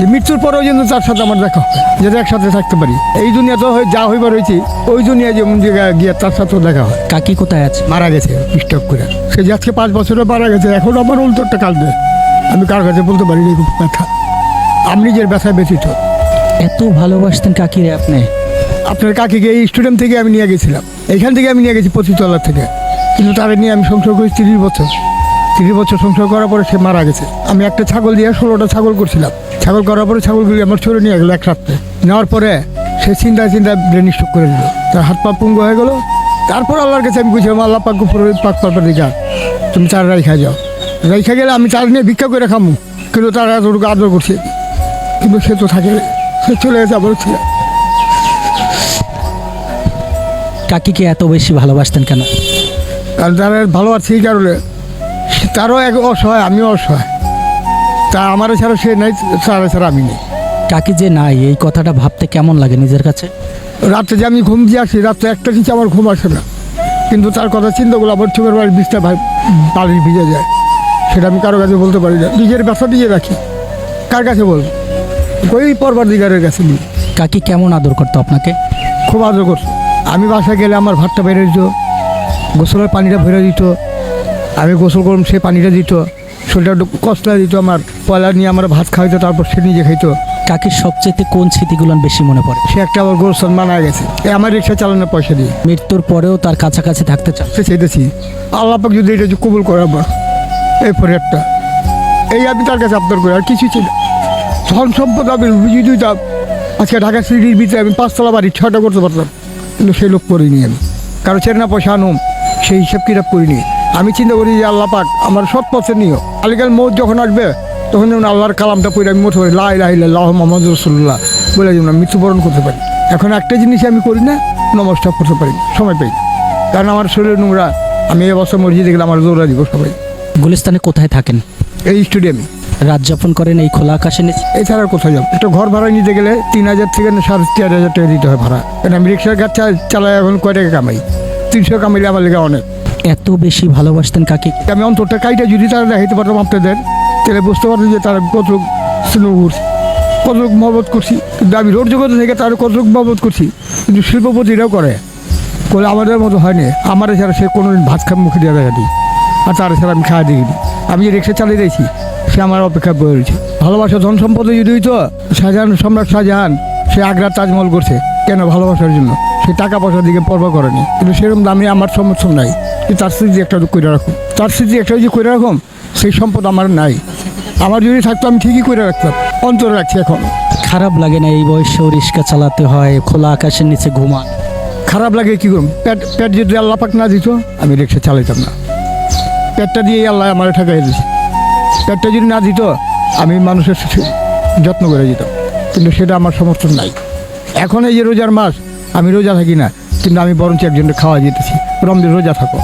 যে মৃত্যুর পরেও যেন তার সাথে আমার দেখা হবে যাতে একসাথে থাকতে পারি। এই দুনিয়া তো হয়- যা হইবার হয়েছে ওই দুনিয়া যেমন জায়গায় গিয়ে তার সাথেও দেখা হয়। কাকি কোথায় আছে? মারা গেছে স্টক করে। সে যে আজকে পাঁচ বছরে মারা গেছে এখন আমার উল্টোটা কাঁদবে আমি কার কাছে বলতে পারি না, খুব ব্যথা। আমি নিজের ব্যথা ব্যথিত। এত ভালোবাসতেন কাকিরে আপনি। আপনার কাকিকে এই স্টুডিয়াম থেকে আমি নিয়ে গেছিলাম। এখান থেকে আমি নিয়ে গেছি পঁচিশতলা থেকে। কিন্তু তারা নিয়ে আমি সংসার করি তিরিশ বছর। তিরিশ বছর সংসার করার পরে সে মারা গেছে। আমি একটা ছাগল দিয়ে ষোলোটা ছাগল করছিলাম। ছাগল করার পরে ছাগলগুলি আমার ছোটো নিয়ে গেলো এক রাত্রে। নেওয়ার পরে সে চিন্তা চিন্তা ব্রেন স্ট্রোক করে দিল। তার হাত পা পুঙ্গ হয়ে গেলো। তারপর আল্লাহর কাছে আমি বুঝলাম আল্লাহ পাক পাক পাপের দিকে তুমি তার রাইখা যাও। রাইখা গেলে আমি চার নিয়ে ভিক্ষা করে খামু। কিন্তু তারা এতটুকু আদর করছে। কিন্তু সে তো থাকে সে চলে গেছে আবার ছিল। কাকিকে এত বেশি ভালোবাসতেন কেন? কারণ তারা ভালো আছে এই কারণে। তারও এক অসহায় আমিও অসহায়। তা আমারও ছাড়া সে নাই তারা ছাড়া আমি নেই। কাকি যে নাই এই কথাটা ভাবতে কেমন লাগে নিজের কাছে? রাত্রে যে আমি ঘুম দিয়ে আসি রাত্রে একটা কিছু আমার ঘুম আসে না। কিন্তু তার কথা চিন্তা করলে আমার চোখের বাড়ির বিষটা ভাই বাড়ি ভিজে যায়। সেটা আমি কারও কাছে বলতে পারি না। নিজের ব্যবসা দিয়ে রাখি। কার কাছে বল? ওই পরবার দিগারের কাছে নিই কাকি কেমন আদর করতো আপনাকে? খুব আদর করতো। আমি বাসায় গেলে আমার ভাতটা বেড়ে দিত গোসলের পানিটা ভরে দিত। আমি গোসল করলাম সে পানিটা দিত শরীরটা একটু কষ্ট দিত আমার। পয়লা নিয়ে আমার ভাত খাইতো তারপর সে নিজে খাইতো। কাকির সবচেয়ে কোন স্মৃতিগুলো বেশি মনে পড়ে? সে একটা আবার গোরসন মানা গেছে। এ আমার রিক্সা চালানোর পয়সা দিয়ে। মৃত্যুর পরেও তার কাছাকাছি থাকতে চান সে চাইতেছি আল্লাহ পাক যদি এটা কবুল করে আমার এই একটা। এই আমি তার কাছে আপনার করি আর কিছু ছিল ধন সম্পদ আমি যদি আজকে ঢাকা সিটির ভিতরে আমি পাঁচতলা বাড়ি ছটা করতে পারতাম। কিন্তু সেই লোক করিনি আমি। কারও চেনা পয়সা আনুম সেই হিসাব কিতাব করিনি। আমি চিন্তা করি যে আল্লাহ পাক আমার সৎ পথে নিও। আলিকাল মৌত যখন আসবে তখন যেমন আল্লাহর কালামটা পড়ে আমি মতো করি লাই লাই লাহ মোহাম্মদ রসুল্লাহ বলে যেমন আমি মৃত্যুবরণ করতে পারি। এখন একটা জিনিস আমি করি না নমস্কার করতে পারি সময় পাই। কারণ আমার শরীর নোংরা আমি এই বছর মসজিদে গেলে আমার দৌড়া দিব সবাই গুলিস্তানে কোথায় থাকেন? এই স্টেডিয়ামে। রাত যাপন করেন এই খোলা আকাশে এছাড়া কোথায় যাব? একটা ঘর ভাড়া নিতে গেলে তিন হাজার থেকে সাড়ে চার হাজার টাকা দিতে হয় ভাড়া। কারণ আমি রিক্সার গাছ চালাই এখন কয় টাকা কামাই? তিনশো কামাইলে আমার লেগে অনেক। এত বেশি ভালোবাসতেন কাকে? আমি অন্তরটা কাইটা যদি তারা দেখাইতে পারতাম আপনাদের, তাহলে বুঝতে পারতাম যে তারা কত স্নেহ করছি, কতটুক মহবত করছি। কিন্তু আমি রোড জগতে থেকে তারা কতটুক মহবত করছি, কিন্তু শিল্পপতিরাও করে। করে আমাদের মতো হয়নি। আমার ছাড়া সে কোনো দিন ভাত খাম মুখে দেওয়া দিই আর তার ছাড়া আমি খাওয়া দিইনি আমি যে রিক্সা চালিয়ে দিয়েছি সে আমার অপেক্ষা বয়ে রয়েছে। ভালোবাসা ধন সম্পদে যদি হইতো, শাহজাহান সম্রাট শাহজাহান, সে আগ্রার তাজমহল করছে। কেন ভালোবাসার জন্য? সে টাকা পয়সার দিকে পরবা করেনি। কিন্তু সেরকম দামে আমার সমর্থন নাই। যে তার স্মৃতি একটা করে রাখুন। তার স্মৃতি একটা যে করে রাখুন সেই সম্পদ আমার নাই। আমার যদি থাকতো আমি ঠিকই করে রাখতাম। অন্তরে রাখছি এখন। খারাপ লাগে না এই বয়সেও রিক্সা চালাতে হয় খোলা আকাশের নিচে ঘুমান। খারাপ লাগে কী করুন পেট পেট যদি আল্লাহ পাক না দিত আমি রিক্সা চালাইতাম না। পেটটা দিয়েই আল্লাহ আমার ঠেকাই দিয়েছে পেটটা যদি না দিত আমি মানুষের যত্ন করে দিতাম কিন্তু সেটা আমার সমর্থন নাই। এখন এই যে রোজার মাস, আমি রোজা থাকি না, কিন্তু আমি বরঞ্চ একজনকে খাওয়া যেতেছি রমজান, রোজা থাকো।